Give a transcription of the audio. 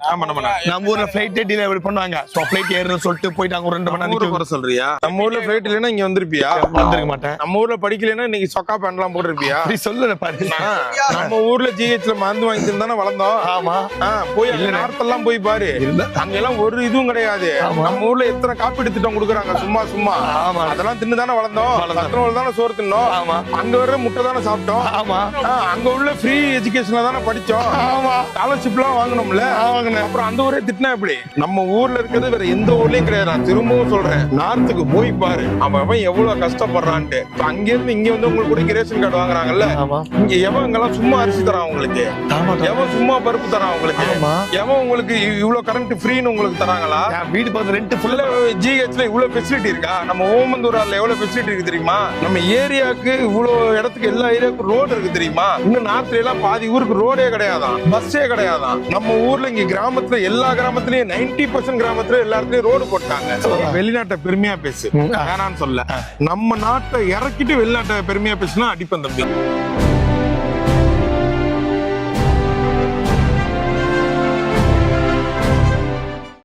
ஆமா நம்ம நம்ம ஊர்ல ஃபிளைட் டெலிவரி பண்ணுவாங்க. சோ ஃபிளைட் ஏறணும் சொல்லிட்டு போயிட்டு அங்க ஒரு ரெண்டு மணி நேரம் குறை சொல்றியா? நம்ம ஊர்ல ஃபிளைட் இல்லைன்னா இங்க வந்திருப்பியா? வந்திருக்க மாட்டேன். நம்ம ஊர்ல படிக்கலைன்னா இன்னைக்கு சொக்கா பேண்ட்லாம் போட்டிருப்பியா? அப்படி சொல்லல பாரு. நம்ம ஊர்ல ஜிஹெச்ல மருந்து வாங்கி தானே வளர்ந்தோம். ஆமா. ஆ, போய் பாரு. அங்க எல்லாம் ஒரு இதுவும் கிடையாது. நம்ம ஊர்ல எத்தனை காப்பீடு திட்டம் கொடுக்குறாங்க? சும்மா சும்மா. ஆமா. அதெல்லாம் தின்னு தானே வளர்ந்தோம். தானே சோறு தின்னோம். ஆமா. அங்க வர்ற முட்டை தானே சாப்பிட்டோம். ஆமா. அங்க உள்ள ஃப்ரீ எஜுகேஷன்ல தானே படிச்சோம். ஆமா. ஸ்காலர்ஷிப் எல்லாம் வாங்கணும்ல ஆமாங்கண்ணே. அப்புறம் அந்த ஊரே திட்டினா எப்படி? நம்ம ஊர்ல இருக்கிறது வேற எந்த ஊர்லயும் கிடையாது. நான் திரும்பவும் சொல்றேன். நார்த்துக்கு போய் பாரு. அவன் அவன் எவ்வளவு கஷ்டப்படுறான்ட்டு. அங்க இருந்து இங்க வந்து உங்களுக்கு கூட ரேஷன் கார்டு வாங்குறாங்கல்ல? இங்க எவன் இங்கெல்லாம் சும்மா அரிசி தரான் உங்களுக்கு? எவன் சும்மா பருப்பு தரான் உங்களுக்கு? எவன் உங்களுக்கு இவ்வளவு கரண்ட் ஃப்ரீன்னு உங்களுக்கு தராங்களா? வீடு பக்கத்துல ரெண்ட் ஃபுல்லா ஃபுல்லா ஜிஹெச்ல இவ்வளவு ஃபெசிலிட்டி இருக்கா? நம்ம ஓமந்தூரால எவ்வளவு ஃபெசிலிட்டி இருக்கு தெரியுமா? நம்ம ஏரியாவுக்கு இவ்வளவு இடத்துக்கு எல்லா ஏரியாவுக்கும் ரோடு இருக்கு தெரியுமா? இன்னும் நார்த்ல எல்லாம் பாதி ஊருக்கு ரோடே கிடையாதான். பஸ்ஸே கிடையாதான். நம்ம ஊர்ல இங்க கிராமத்துல எல்லா கிராமத்துலயும் நைன்டி பர்சன்ட் கிராமத்துல எல்லா இடத்துலயும் ரோடு போட்டாங்க. வெளிநாட்டை பெருமையா பேசு. வேணான்னு சொல்ல. நம்ம நாட்டை இறக்கிட்டு வெளிநாட்டை பெருமையா பேசுனா அடிப்பேன் தம்பி